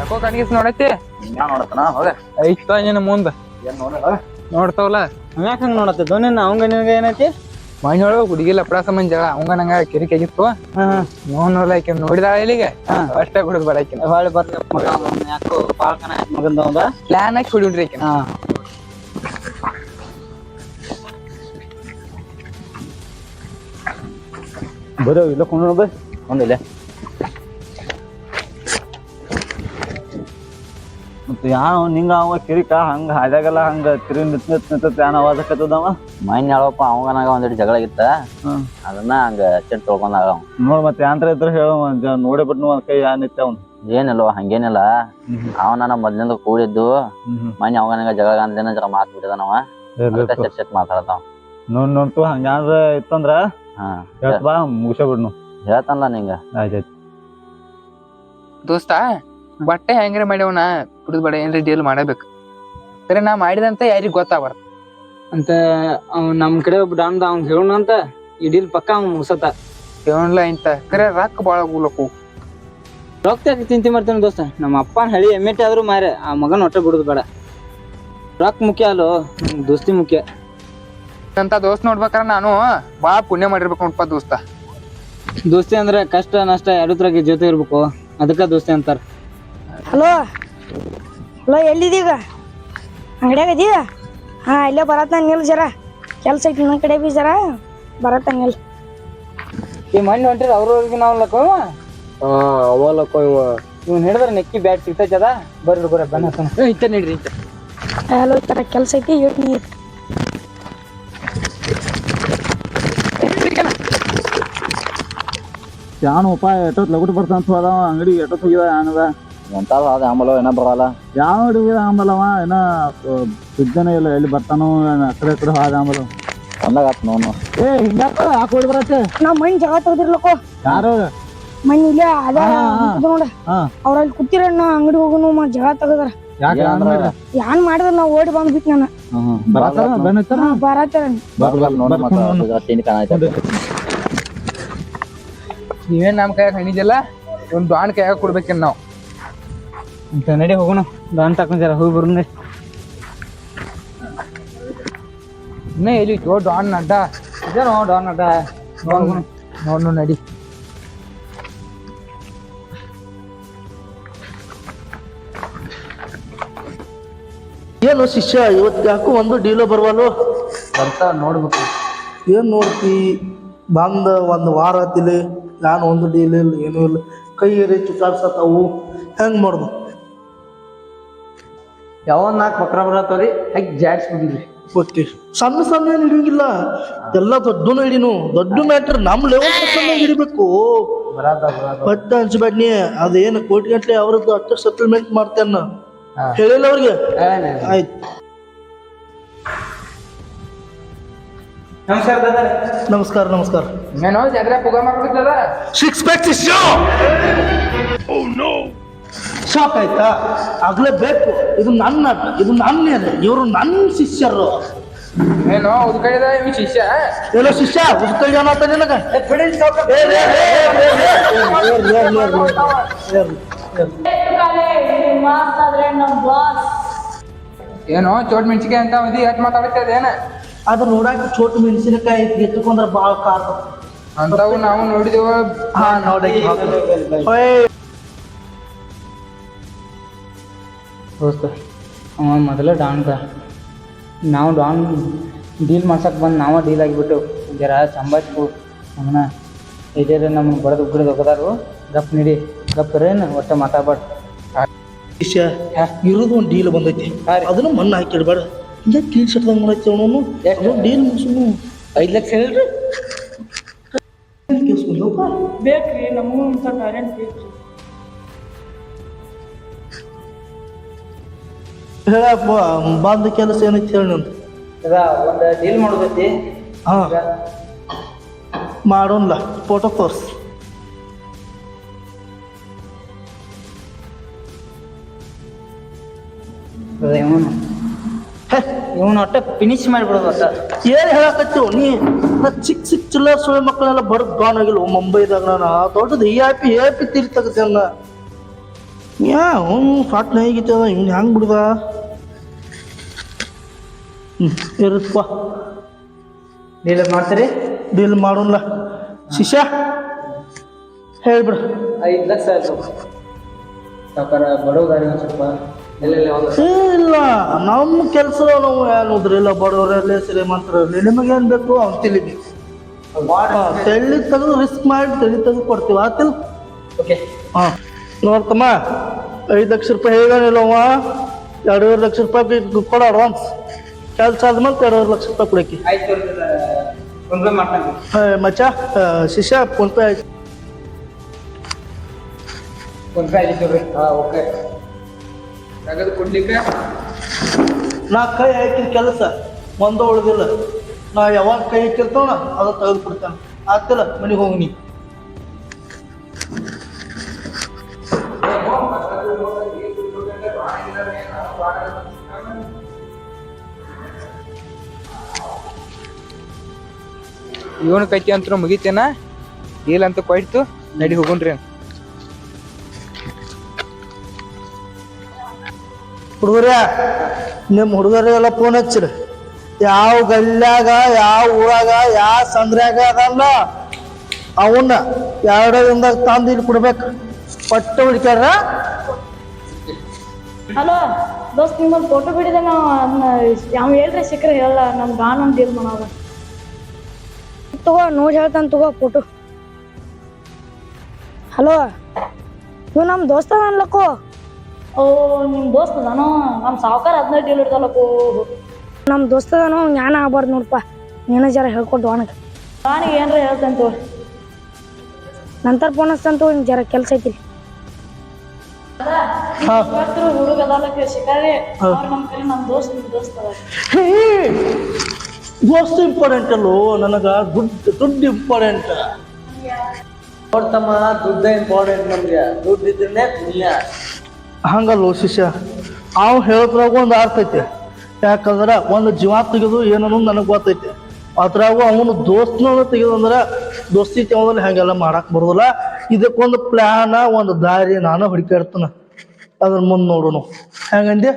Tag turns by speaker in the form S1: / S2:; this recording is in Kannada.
S1: ಯಾಕೋ ಕಣ್ಗಿಸ್ ನೋಡೈತಿ
S2: ನೋಡತನ ಹೋಗ.
S1: ಐತ ನಿನ್ನ ಮುಂದ.
S2: ಏನ್ ನೋಡ
S1: ನೋಡ್ತಾವಲ್ಲ?
S3: ಹಂಗ್ಯಾಕ ಹಂಗ ನೋಡತ್ತೆ? ಧೋನಿ ಅವಂಗ ನಿನಗೆ ಏನೈತಿ?
S1: ಮಣ್ಣಿ ಒಳಗ ಹುಡುಗಿ ಲಪಡ ಸಂಬಂಧ ಜಗಳ ಅವಂಗ ನಂಗ ಕಿರಿಕ್ ಆಗಿತ್ತು ನೋನ್ ನೋಡ್ಲ ಆಕೆ ನೋಡಿದಾಳ ಇಲ್ಲಿಗೆ? ಅಷ್ಟೇ ಬಿಡುದ್ ಬೇಡ ಆಕೆ
S3: ಹೊಳ್ಳಿ ಬರ್ತ ಯಾಕೋ ಪಾಲ್ಕನ ಮಗಂದ ಅವಂದ
S1: ಪ್ಲಾನ್ ಹಾಕಿ ಹೊಡಿಡ್ರಿ
S3: ಆಕೆ ಬರೋ ಇಲ್ಲ ಕೊಂಡು ಬೈ.
S2: ಒಂದಿಲ್ಲ
S3: ಯಾವ ನಿಂಗ ಅವ ಕಿರಿಕ ಹಂಗ ಹಾದ್ಯಾಗಲ್ಲ ಹಂಗ ತಿರುಗಿ ನಿತ್ ನಿತ್ ನಿಂತ ಯಾನ ಅವಾಜ್ ಆಕತ್ತದವ
S2: ಮೈನ್ ಹೇಳಪ್ಪ ಅವಂಗನಾಗ ಒಂದಿಟ್ಟು ಜಗಳ ಇತ್ತ.
S3: ಹ್ಮ್.
S2: ಅದನ್ನ ಹಂಗ ಚೆಟ್ ತೊಳ್ಕೊಂಡಾಗ ಅವ.
S3: ನೋಡ್ ಮತ್ತೆ ಯಾಂತ್ರ ಇದ್ರ ಹೇಳು ನೋಡಿ ಬಿಟ್ಟು ಒಂದ್ ಕೈ ಯಾನ್ ನಿತ್ತ ಅವ್ನು.
S2: ಏನಿಲ್ವ ಹಂಗೇನಿಲ್ಲ. ಅವನ ಮೊದ್ಲಿಂದ ಕೂಡಿದ್ದು. ಮೈನ್ ಅವಂಗನಾಗ ಜಗಳ ಅಂದೇನ ಜರ ಮಾತ್ ಬಿಟ್ಟಿದಾನವ ಚೆಕ್ ಚೆಟ್ ಚೆಟ್ ಮಾತಾಡತಾವ.
S3: ನೋಡ್ ನೋಡ್ತು ಹಂಗ್ಯಾನ್ರ ಇತ್ತಂದ್ರ
S2: ಹಾ.
S3: ಹೇಳ್ತ ಬಾ ಮುಗಿಸ ಬಿಡ್ನು.
S2: ಹೇಳ್ತಾನಲ್ಲ ನಿಂಗ.
S3: ಆಯ್ತಾಯ್ತು
S1: ದೋಸ್ತ ಬಟ್ಟೆ ಹೆಂಗ್ರೆ ಮಾಡ್ಯವನ ಕುಡಿದ್ ಬಡ ಏನ್ರಿ ಡೀಲ್ ಮಾಡಬೇಕು. ಸರಿ ನಾ ಮಾಡಿದಂತ ಯಾರಿಗ್ ಗೊತ್ತಾಗ್ಬಾರ್ದು.
S4: ಅಂತ ಅವ್ ನಮ್ ಕಡೆ ಒಬ್ಬ ಡಾನ್ದ ಅವ್ನ್ ಹೇಳೋಣ ಅಂತ ಇಡೀಲ್ ಪಕ್ಕ ಅವ್ನ್ ಮುಗ್ಸತ
S1: ಕೇಳಲ್ಲ ಇಂತ. ಕರೆ ರೊಕ್ಕ ಬಾಳ ಹೋಗ್ಲಕ್ಕು
S4: ರೊಕ್ಕ ಯಾಕೆ ಚಿಂತೆ ಮಾಡ್ತಾನೆ ದೋಸ್ತ? ನಮ್ಮ ಅಪ್ಪನ ಹಳಿ ಎಮ್ಮೆಟ್ಟಿ ಆದ್ರೂ ಮಾರೆ ಆ ಮಗನ ಹೊಟ್ಟೆ ಬಿಡುದು ಬೇಡ. ರೊಕ್ಕ ಮುಖ್ಯ ಅಲ್ಲೋ ದೋಸ್ತಿ ಮುಖ್ಯ.
S1: ಅಂತ ದೋಸ್ತ್ ನೋಡ್ಬೇಕಾರ ನಾನು ಬಾಳ ಪುಣ್ಯ ಮಾಡಿರ್ಬೇಕು ನೋಡ್ಪ ದೋಸ್ತ.
S4: ದೋಸ್ತಿ ಅಂದ್ರೆ ಕಷ್ಟ ನಷ್ಟ ಎರಡೂದ್ರಾಗ ಜೊತೆ ಇರ್ಬೇಕು. ಅದಕ್ಕ ದೋಸ್ತಿ ಅಂತಾರ.
S5: ಹಲೋ? ಹಲೋ ಎಲ್ಲಿದ್ದೀಗ? ಅಂಗಡಿಯಾಗ ಇದೀಯ? ಹಾಂ ಇಲ್ಲೇ ಬರತ್ತ ನಿಲ್ ಜರ. ಕೆಲ್ಸ ಐತಿ ನನ್ನ ಕಡೆ ಬಿ ಜರ. ಬರತ್ತ ನಿಲ್.
S4: ಈ ಮಣ್ಣು ಹೊಂಟಿರ ಅವ್ರವ್ರಿಗೆ ನಾವು ಲಕ್ಕೋ ಇವ್ನು ಹಿಡಿದ್ರೆ ನೆಕ್ಕಿ ಬ್ಯಾಟ್ ಸಿಗ್ತೈತಿ ಅದ ಬರ್ರಿ ಬರ್ರಿ ಬನ್ನ
S1: ಇತ್ತ ನೀಡ್ರಿ ಇತ್ತ.
S5: ಹಲೋ ಈ ತರ ಕೆಲಸ ಐತಿ ಹೇಳ್ ನೀರು
S3: ಯಾನು ಉಪಾಯ ಬರ್ತ ಲಗುಟ್ ಬರ್ತಾನ ಅದಾವ ಅಂಗಡಿ ಎಷ್ಟೊತ್ತು ಹೋಗಿದ ಯಾನದ?
S2: ಎಂತಾದ ಅದ ಆಂಬಲ ಏನ ಬರಲ್ಲ
S3: ಯಾವ ಹುಡುಗ ಆಂಬಲವ ಏನ ಸುದ್ದನೇ ಇಲ್ಲ ಎಲ್ಲಿ ಬರ್ತಾನೋ ಆ ಕಡೆ ಹಾದ ಆಂಬಲ
S2: ಆತ್ ನೋಡ್
S3: ಏ ಹಿಂಗ್ಯಾಕ ಹಾಕೊಡಿ ಬರತ್ತೆ.
S5: ನಾ ಮಣ್ ಜಗ ತೆಗ್ದಿರ್ಲಕ್ಕೋ.
S3: ಯಾರು?
S5: ಮಣ್ಣ ಇಲ್ಲ ಅದ ನೋಡ.
S3: ಹಾ.
S5: ಅವ್ರ ಅಲ್ಲಿ ಕೂತಿರ ನಾ ಅಂಗಡಿ ಹೋಗುನು ಮ ಜಗ ತೆಗದಾರ.
S3: ಯಾಕೆ
S5: ಯಾನ್ ಮಾಡಿದ್ರ ನಾ ಓಡಿ ಬಂದ್ಬಿಟ್ ನಾನು
S3: ಬರತ್ತಾರ
S1: ನೀವೇನ್ ನಮ್ ಕೈಯಾಗ ಹಣಿದಿಲ್ಲ? ಒಂದ್ ಬಾಣ್ ಕೈಯಾಗ ಕೊಡ್ಬೇಕೇನ್ ನಾವ್?
S4: ಅಂತ ನಡಿ ಹೋಗೋಣ. ದಾನ್ ತಕೊಂಡ್ ಹೋಗಿ ಬರೋಣ
S1: ಇನ್ನೇ ಎಲ್ಲಿ ಜೋ ಡಾನ್ ಅಡ್ಡ
S4: ಇದೇನೋ ಡಾನ್ ಅಡ್ಡ
S1: ನೋಡೋಣ ನೋಡ್ ನೋಡ್
S6: ಏನು ಶಿಷ್ಯ ಇವತ್ತು ಯಾಕೋ ಒಂದು ಡೀಲೋ ಬರ್ವಲ್ಲು?
S1: ಬರ್ತಾ ನೋಡ್ಬೇಕು.
S6: ಏನು ನೋಡ್ತಿ? ಬಂದ ಒಂದು ವಾರ ಆತಿಲಿ ನಾನು ಒಂದು ಡೀಲ್ ಇಲ್ಲ ಏನೂ ಇಲ್ಲ. ಕೈ ಏರಿ ಚುಚಾಡ್ಸತ್ತಾವು ಹೆಂಗೆ ಮಾಡ್ದು
S4: ಯಾವನ್ ನಾಲ್ಕು ಬಕ್ರ ಬರತ್ತವ್ರಿ ಜಾಡ್ಸ್ ಜಾಡ್ಸ್ಬಿಡ್ರಿ
S6: ಓಕೆ ಸಣ್ಣ ಸಣ್ಣ ಏನು ಹಿಡಿಯಂಗಿಲ್ಲ ಎಲ್ಲ ದೊಡ್ಡನು ಹಿಡಿನು ದೊಡ್ಡ ಮ್ಯಾಟ್ರ್ ನಮ್ಮ ಲೆವೆಲ್ ಸಣ್ಣ ಹಿಡಿಬೇಕು. ಬಟ್ ಅನ್ಸ್ಬೇಡ್ನಿ ಅದೇನು ಕೋಟಿ ಗಂಟ್ಲೆ ಅವ್ರದ್ದು ಅಷ್ಟು ಸೆಟಲ್ಮೆಂಟ್ ಮಾಡ್ತೇನ ಹೇಳಿಲ್ಲ ಅವ್ರಿಗೆ? ಆಯ್ತು.
S4: ನಮಸ್ಕಾರ ದಾದಾ
S6: ನಮಸ್ಕಾರ ನಮಸ್ಕಾರ.
S1: ಪುಗ
S6: ಸಿಕ್ಸ್ ಪ್ಯಾಕ್ ಶಿಷ್ಯ ಶಾಕ್ ಆಯ್ತಾ ಆಗ್ಲೇಬೇಕು ಇದು ನನ್ನ ಇದು ನನ್ನ ಇವರು ನನ್ನ ಶಿಷ್ಯರು
S1: ಏನೋ ಉದ್ಕೈದ ಇವ್ ಶಿಷ್ಯ
S6: ಏನೋ ಶಿಷ್ಯ ನಿನಗ.
S1: ಏನೋ ಚೋಟ್ ಮೆಣಸಿಕಾಯಿ ಅಂತ ಒಂದು ಎಟ್ ಮಾತಾಡ್ತದೆ ಏನ
S6: ಅದು ನೋಡಾಕ ಚೋಟ್ ಮೆಣಸಿನಕಾಯಿ ಎತ್ತುಕೊಂಡ್ರೆ ಭಾಳ ಕಾರ್
S1: ಅಂತಾವು ನಾವು ನೋಡಿದೇವ
S6: ಹಾ ನೋಡಕ್ಕೆ
S4: ದೋಸ್ತ ಅವ ಮೊದಲು ಡಾನ್ಗ ನಾವು ಡಾನ್ ಡೀಲ್ ಮಾಡ್ಸಕ್ಕೆ ಬಂದು ನಾವೇ ಡೀಲ್ ಆಗಿಬಿಟ್ಟು ಜರ ಸಂಭಾಳಿಸ್ಕೊ ಅವನ ಇದೇ ನಮ್ಗೆ ಬಡದು ಉಗ್ರದ ಹೋಗದಾರು ಗಪ್ ನೀಡಿ ಗಪ್ ರೇನು ಒಟ್ಟು ಮಾತಾಡ್ಬಾರ್ದು.
S6: ಶಿಷ್ಯ ಇರೋದು ಒಂದು ಡೀಲ್ ಬಂದೈತಿ. ಅದನ್ನು ಮಣ್ಣು ಹಾಕಿಡ್ಬೇಡ ಹಿಂಗೆ ಕೀಳ್ ಸಟ್ದಂಗೆ ಮಾಡೈತಿ ಅವನು ಡೀಲ್ ಮುಗಿಸು
S4: ಐದು ಲಕ್ಷ ಹೇಳ್ರಿ
S5: ಬೇಕ್ರಿ ನಮಗೂ ಟ್ಯಾಲೆಂಟ್ ಬೇಕ್ರಿ.
S6: ಹೇಳಪ್ಪ ಬಂದ ಕೆಲಸ ಏನೈತಿ ಹೇಳಿ ನಂದು.
S4: ಈಗ ಒಂದು ಡೀಲ್ ಮಾಡೋದೈತಿ.
S6: ಹಾ. ಮಾಡೋನ್ಲ ಫೋಟೋ ತೋರ್ಸ್.
S4: ಇವನು. ಇವನು ಒಟ್ಟ ಫಿನಿಶ್ ಮಾಡಿಬಿಡೋದು ಒಟ್ಟ.
S6: ಏನ್ ಹೇಳಕತ್ತೀವ್ ನೀ? ನಾ ಚಿಕ್ಕ ಚಿಕ್ಕ ಚಿಲ್ಲರ್ ಸುಳ್ಳು ಮಕ್ಕಳೆಲ್ಲ ಬಡ ಡಾನ್ ಆಗಿಲ್ಲ ಮುಂಬೈದಾಗ ನಾನು. ದೊಡ್ಡದು A I P A P ತೀರಿ ತೆಗ್ದೇನ ಯಾ ಅವ್ನು ಫಾಟ್ ಹೇಗಿತ್ತದ ಇವ್ನು ಹೆಂಗೆ ಬಿಡ್ದ? ಹ್ಞೂ ಇರುತ್ತಪ್ಪ
S4: ಡೀಲ್ ಮಾಡ್ತೀರಿ?
S6: ಡೀಲ್ ಮಾಡೋಲ್ಲ ಶಿಷ್ಯ ಹೇಳ್ಬಿಡು.
S4: ಐದು ಲಕ್ಷ ಆಯ್ತು. ಸಾಕಾರ ಬಡವ್ದಾರಿ ಒಂದು ಸ್ವಲ್ಪ. ಎಲ್ಲೆಲ್ಲ ಒಂದು
S6: ಏ ಇಲ್ಲ. ನಮ್ಮ ಕೆಲಸ ನಾವು ಏನು ಇಲ್ಲ ಬಡವರಲ್ಲಿ ಶ್ರೀಮಂತರಲ್ಲಿ. ನಿಮಗೇನು ಬೇಕು ಅವ್ನು ತಿಳಿಬಿ ತೆಳ್ಳಿ ತೆಗೆದು ರಿಸ್ಕ್ ಮಾಡಿ ತೆಳಿ ತೆಗೆದು ಕೊಡ್ತೀವಿ. ಆತಿಲ್
S4: ಓಕೆ.
S6: ಹಾಂ. ನೋಡ್ತಮ್ಮ ಐದು ಲಕ್ಷ ರೂಪಾಯಿ ಹೇಗಾನಿಲ್ಲವ ಎರಡೂವರೆ ಲಕ್ಷ ರೂಪಾಯಿ ಕೊಡ ಅಡ್ವಾನ್ಸ್ ಕೆಲಸ ಆದ್ಮೇಲೆ ಎರಡೂವರೆ ಲಕ್ಷ ರೂಪಾಯಿ ಕೊಡಕ್ಕೆ
S4: ಆಯ್ತು ಫೋನ್ ಪೇ ಮಾಡ್ತಾನೆ.
S6: ಮಚ್ಚ ಶಿಷ್ಯ ಫೋನ್ ಪೇ ಆಯ್ತು.
S4: ಫೋನ್ ಪೇ ಆಯ್ತು ರೀ ಹಾಂ ಓಕೆ
S1: ಕೊಡ್ಲಿಕ್ಕೆ?
S6: ನಾ ಕೈ ಹಾಕಿದ ಕೆಲಸ ಒಂದು ಉಳಿದಿಲ್ಲ. ನಾ ಯಾವಾಗ ಕೈ ಹಾಕಿರ್ತಾವಣ ಅದು ತೆಗೆದು ಕೊಡ್ತಾನೆ. ಆಗ್ತಿಲ್ಲ ಮನೆಗೆ ಹೋಗಿ ನೀ.
S1: ಇವನ್ ಕೈತಿ ಅಂತ ಮುಗಿತೇನ? ಡೀಲ್ ಅಂತ ಕೊಯ್ತು ನಡಿ ಹೋಗುಣ್ರಿ
S6: ಹುಡುಗರ ನಿಮ್ಮ ಹುಡುಗರಿಗೆಲ್ಲ ಫೋನ್ ಹಚ್ಚಿರಿ. ಯಾವ ಗಲ್ಯಾಗ ಯಾವ ಊರಾಗ ಯಾವ ಸಂದ್ರಾಗ ಅದಲ್ಲ ಅವನ್ನ ಎರಡೇ ದಿನದಾಗ ತಂದು ಇಲ್ಲಿ ಕೊಡ್ಬೇಕು. ಪಟ್ಟ ಹುಡುಕ್ಯಾರ?
S5: ಹಲೋ ದೋಸ್ತ್ ನಿಮ್ಮಲ್ಲಿ ಫೋಟೋ ಬಿಡಿದೆ ನಾವು. ಅದನ್ನ ಯಾವ ಹೇಳ್ರಿ ಸಿಕ್ಕರೆ ಹೇಳಲ್ಲ ನಮ್ಮ ಗಾನ್ ಇಲ್ಲ ಡೀಲ್ ಮಾಡೋದು ತಗೋ ನೋಡಿ ಹೇಳ್ತಾನೆ ತಗೋ ಫೋಟೋ ಹಲೋ ಇವ್ ನಮ್ಮ ದೋಸ್ತ ಅನ್ಲಕ್ಕೋ?
S7: ಓ ನಿಮ್ಮ ದೋಸ್ತ ಅದಾನೋ? ನಮ್ಮ ಸಾವುಕಾರ ಹದಿನೈದು ಡೀಲ್ ಇಡ್ದಲ್ಲಕ್ಕೋ
S5: ನಮ್ಮ ದೋಸ್ತದನೋ ಜ್ಞಾನ ಆಗ್ಬಾರ್ದು ನೋಡಪ್ಪ ನೀನ ಜರ ಹೇಳ್ಕೊಟ್ಟು ಅವನಿಗೆ.
S7: ನಾನಿಗೆ ಏನ್ರ ಹೇಳ್ತಂತ
S5: ನಂತರ ಫೋನ್ ಹಚ್ತಂತು ಜರ ಕೆಲಸ ಐತಿ.
S7: ಹುಡುಗದಾಲಕ್ಕೆ ಹುಡುಗ ಶಿಕಾರಿ ನಮ್ಮ ನಮ್ ನಮ್ಮ ನಮ್ ದೋಸ್ತ್ ನಿಮ್ ದೋಸ್ತ
S6: ದೋಸ್ತ ಇಂಪಾರ್ಟೆಂಟ್ ಅಲ್ಲೋ ನನಗ ದುಡ್ಡು ದುಡ್ಡು ಇಂಪಾರ್ಟೆಂಟ್
S3: ನೋಡ್ತಮ್ಮ ದುಡ್ಡೇ ಇಂಪಾರ್ಟೆಂಟ್ ನಮ್ಗೆ. ದುಡ್ಡು ಇದ್ರೆ ಪುಣ್ಯ.
S6: ಹಂಗಲ್ಲೋ ಶಿಷ್ಯ ಅವ್ ಹೇಳದ್ರಾಗ ಒಂದು ಅರ್ಥ ಐತೆ. ಯಾಕಂದ್ರೆ ಒಂದು ಜೀವ ತೆಗೆದು ಏನನ್ನೋದು ನನಗೆ ಗೊತ್ತೈತೆ. ಅದ್ರಾಗ ಅವನು ದೋಸ್ತನ ತೆಗೆದು ಅಂದ್ರೆ ದೋಸ್ತಿ ತೆಗೆದ್ರೆ ಹಂಗೆಲ್ಲ ಮಾಡಕ್ ಬರೋದಿಲ್ಲ. ಇದಕ್ಕೊಂದು ಪ್ಲ್ಯಾನ ಒಂದು ದಾರಿ ನಾನು ಹುಡುಕಾಡ್ತಾನ ಅದ್ರ ಮುಂದೆ ನೋಡೋಣ ಹೆಂಗಂದೆ